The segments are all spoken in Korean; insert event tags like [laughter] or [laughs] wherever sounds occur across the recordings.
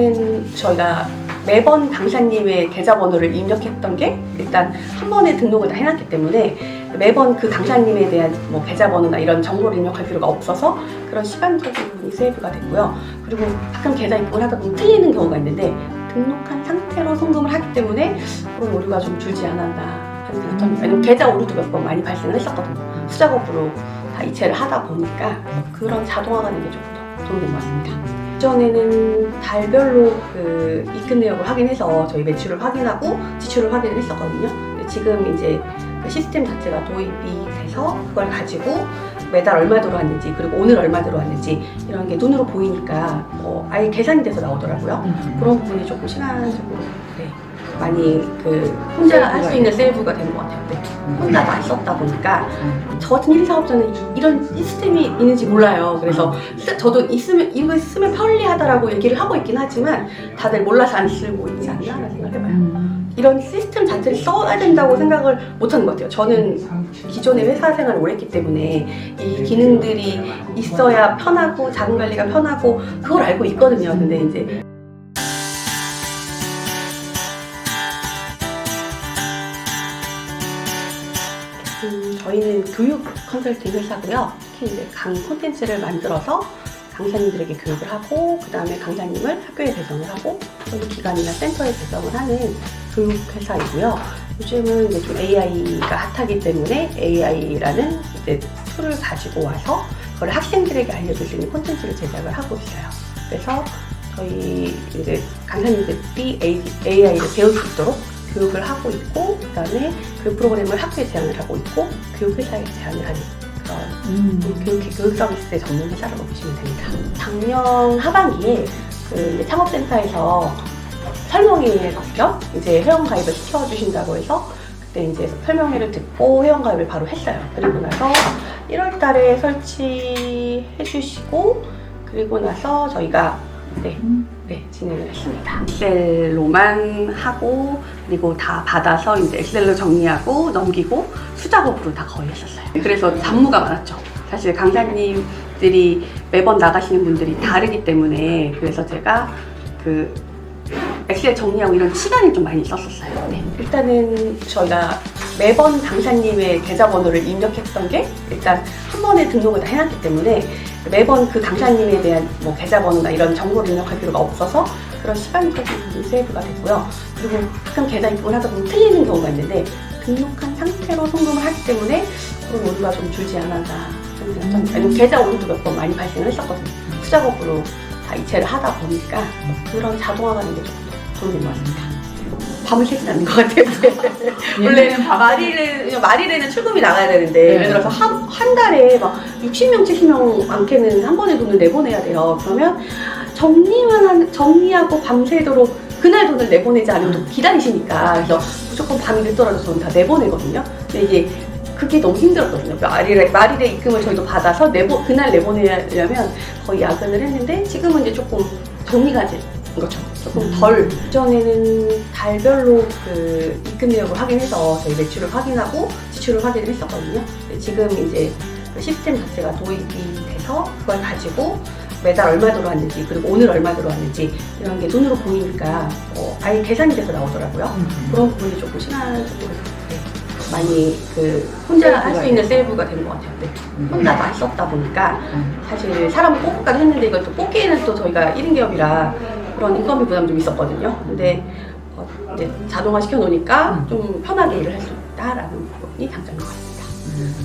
일단은 저희가 매번 강사님의 계좌번호를 입력했던 게 일단 한 번에 등록을 다 해놨기 때문에 매번 그 강사님에 대한 뭐 계좌번호나 이런 정보를 입력할 필요가 없어서 그런 시간적인 부분이 세이브가 됐고요. 그리고 가끔 계좌 입금을 하다 보면 틀리는 경우가 있는데 등록한 상태로 송금을 하기 때문에 그런 오류가 좀 줄지 않았나 하는 생각이 듭니다. 왜냐면 계좌 오류도 몇 번 많이 발생을 했었거든요. 수작업으로 다 이체를 하다 보니까 그런 자동화가 된게 조금 더 도움이 된 것 같습니다. 이전에는 달별로 그 입금 내역을 확인해서 저희 매출을 확인하고 지출을 확인을 했었거든요. 근데 지금 이제 그 시스템 자체가 도입이 돼서 그걸 가지고 매달 얼마 들어왔는지 그리고 오늘 얼마 들어왔는지 이런 게 눈으로 보이니까 어, 아예 계산이 돼서 나오더라고요. 그런 부분이 조금 시간적으로 네, 많이 그 혼자 할 수 있는 세이브가 된 것 같아요. 네. 혼자 많이 썼다 보니까 저 같은 1인 사업자는 이- 이런 시스템이 있는지 몰라요. 그래서 쓰- 저도 있으면 이거 쓰면 편리하다라고 얘기를 하고 있긴 하지만 다들 몰라서 안 쓰고 있지 않나라는 생각해봐요. 이런 시스템 자체를 써야 된다고 생각을 못하는 것 같아요. 저는 기존의 회사 생활을 오래 했기 때문에 이 기능들이 있어야 편하고 자금 관리가 편하고 그걸 알고 있거든요. 근데 이제 음, 저희는 교육 컨설팅 회사고요. 특히 이제 강 콘텐츠를 만들어서 강사님들에게 교육을 하고 그 다음에 강사님을 학교에 배정을 하고 또는 기관이나 센터에 배정을 하는 교육 회사이고요. 요즘은 이제 좀 AI가 핫하기 때문에 AI라는 이제 툴을 가지고 와서 그걸 학생들에게 알려줄 수 있는 콘텐츠를 제작을 하고 있어요. 그래서 저희 이제 강사님들이 AI를 배울 수 있도록 교육을 하고 있고 그다음에 그 프로그램을 학교에 제안을 하고 있고 교육 회사에 제안을 하는 그런 음. 교육, 교육 서비스의 전문 회사라고 보시면 됩니다. 작년 하반기에 그 창업센터에서 설명회 겸 이제 회원가입을 시켜주신다고 해서 그때 이제 설명회를 듣고 회원가입을 바로 했어요. 그리고 나서 1월 달에 설치해 주시고 그리고 나서 저희가 네, 네, 진행을 했습니다. 엑셀로만 하고 그리고 다 받아서 이제 엑셀로 정리하고 넘기고 수작업으로 다 거의 했었어요. 그래서 잡무가 많았죠. 사실 강사님들이 매번 나가시는 분들이 다르기 때문에 그래서 제가 그 엑셀 정리하고 이런 시간이 좀 많이 썼었어요. 네. 일단은 저희가 매번 강사님의 계좌번호를 입력했던 게 일단 한 번에 등록을 다 해놨기 때문에 매번 그 강사님에 대한 뭐 계좌번호나 이런 정보를 입력할 필요가 없어서 그런 시간적인 부분이 세이브가 됐고요. 그리고 가끔 계좌 입금을 하다 보면 틀리는 경우가 있는데 등록한 상태로 송금을 하기 때문에 그런 오류가 좀 줄지 않았나 듭니다. 왜냐면 계좌 오류도 몇 번 많이 발생을 했었거든요. 수작업으로 다 이체를 하다 보니까 그런 자동화가 된게 조금 더 도움이 된것 같습니다. 밤을 새지 않는 것 같아요. [laughs] 원래 말일에 말일에는 출금이 나가야 되는데 네. 예를 들어서 한, 한 달에 막 60명, 70명 많게는 한 번에 돈을 내보내야 돼요. 그러면 정리만 한, 정리하고 밤새도록 그날 돈을 내보내지 않으면 또 기다리시니까 그래서 무조건 밤이 늦더라도 저는 다 내보내거든요. 근데 이게 그게 너무 힘들었거든요. 말일에, 말일에 입금을 저희도 받아서 내보, 그날 내보내려면 거의 야근을 했는데 지금은 이제 조금 정리가 된 거죠. 조금 덜. 이전에는 달별로 그 입금 내역을 확인해서 저희 매출을 확인하고 지출을 확인을 했었거든요. 근데 지금 이제 그 시스템 자체가 도입이 돼서 그걸 가지고 매달 얼마 들어왔는지 그리고 오늘 얼마 들어왔는지 이런 게 눈으로 보이니까 어, 아예 계산이 돼서 나오더라고요. 그런 부분이 조금 시간적으로 네, 많이 그 혼자 할 수 있는 세이브가 된 것 같아요. 네. 혼자 많이 썼다 보니까 사실 사람을 뽑을까 했는데 이걸 또 뽑기에는 또 저희가 1인 기업이라 그런 인건비 부담 좀 있었거든요. 근데 어, 이제 자동화 시켜 놓으니까 좀 편하게 일을 할 수 있다라는 부분이 장점인 것 같습니다.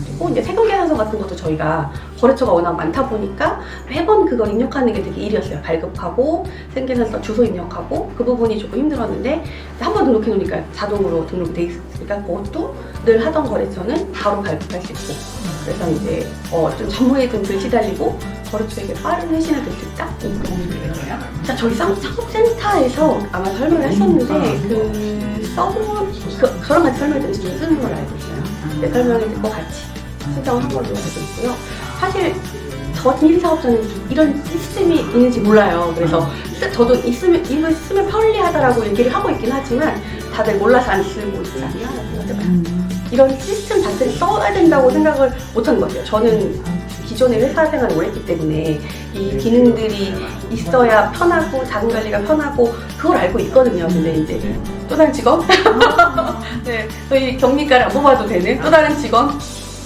그리고 이제 세금 계산서 같은 것도 저희가 거래처가 워낙 많다 보니까 매번 그걸 입력하는 게 되게 일이었어요. 발급하고 세금 계산서 주소 입력하고 그 부분이 조금 힘들었는데 한 번 등록해 놓으니까 자동으로 등록돼 있으니까 그것도 늘 하던 거래처는 바로 발급할 수 있고 그래서 이제 어, 좀 전무해둔 글 시달리고 거래처에게 빠른 회신을 줄 수 있다? 되겠네요. 자, 저희 상- 상업센터에서 아마 설명을 했었는데 그 서버 그, 저랑 같이 설명해 주신 쓰는 걸 알고 있어요. 듣고 같이 신청을 한 걸로 알고 있고요. 사실 저 같은 1인 사업자는 이런 시스템이 있는지 몰라요. 그래서 쓰- 저도 있으면 이거 쓰면 편리하다라고 얘기를 하고 있긴 하지만 다들 몰라서 안 쓰고 있지 해봐요. 이런 시스템 자체를 써야 된다고 생각을 것 같아요. 저는 기존의 회사 생활을 오래 했기 때문에 이 기능들이 있어야 편하고 자금 관리가 편하고 그걸 알고 있거든요. 근데 이제 또 다른 직원? [laughs] 네, 저희 경리과를 안 뽑아도 되는 또 다른 직원?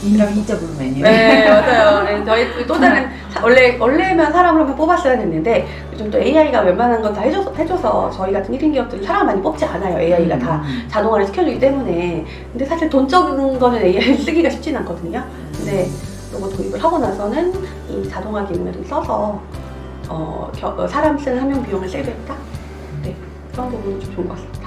인형 인터뷰 메뉴. 네, 맞아요. 네, 저희 또 다른 자- 원래 원래면 사람을 한번 뽑았어야 했는데 요즘 또 AI가 웬만한 건 다 해줘서, 해줘서 저희 같은 1인 기업들은 사람 많이 뽑지 않아요. AI가 다 음. 자동화를 시켜주기 때문에 근데 사실 돈 적은 거는 AI 쓰기가 쉽진 않거든요. 근데 이거 도입을 하고 나서는 이 자동화 기능을 좀 써서 어, 겨- 어, 사람 쓰는 한명 비용을 세이브했다. 네, 그런 부분은 좀 좋은 것 같습니다.